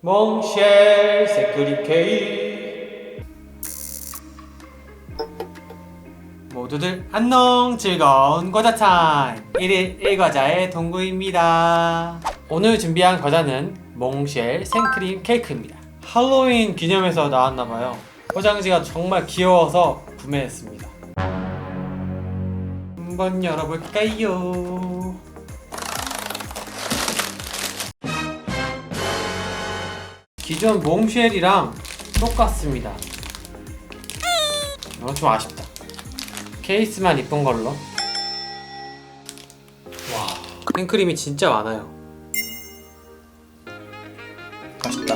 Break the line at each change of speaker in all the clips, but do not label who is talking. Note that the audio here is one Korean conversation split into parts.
몽쉘 세크리케이 모두들 안녕 즐거운 과자 타임. 1일 1과자의 동구입니다. 오늘 준비한 과자는 몽쉘 생크림 케이크입니다. 할로윈 기념해서 나왔나봐요. 포장지가 정말 귀여워서 구매했습니다. 한번 열어볼까요? 기존 몽쉘이랑 똑같습니다. 이건 좀 아쉽다. 케이스만 이쁜 걸로. 와 생크림이 진짜 많아요. 맛있다.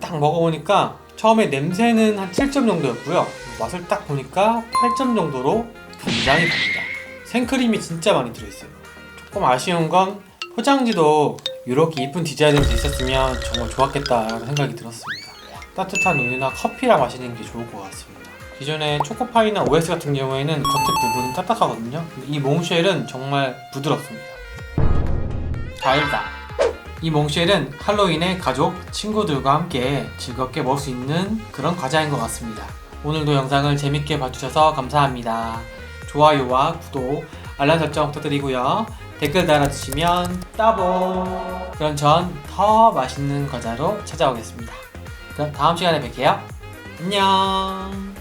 딱 먹어보니까 처음에 냄새는 한 7점 정도였고요 맛을 딱 보니까 8점 정도로 굉장히 답니다 생크림이 진짜 많이 들어있어요 조금 아쉬운 건 포장지도 이렇게 이쁜 디자인으로 돼 있었으면 정말 좋았겠다라는 생각이 들었습니다 따뜻한 우유나 커피랑 마시는 게 좋을 것 같습니다. 기존의 초코파이나 OS 같은 경우에는 겉에 부분은 딱딱하거든요. 이 몽쉘은 정말 부드럽습니다. 달다. 이 몽쉘은 할로윈에 가족, 친구들과 함께 즐겁게 먹을 수 있는 그런 과자인 것 같습니다. 오늘도 영상을 재밌게 봐주셔서 감사합니다. 좋아요와 구독, 알람 설정 부탁드리고요. 댓글 달아주시면 따봉! 그럼 전 더 맛있는 과자로 찾아오겠습니다. 그럼 다음 시간에 뵐게요. 안녕.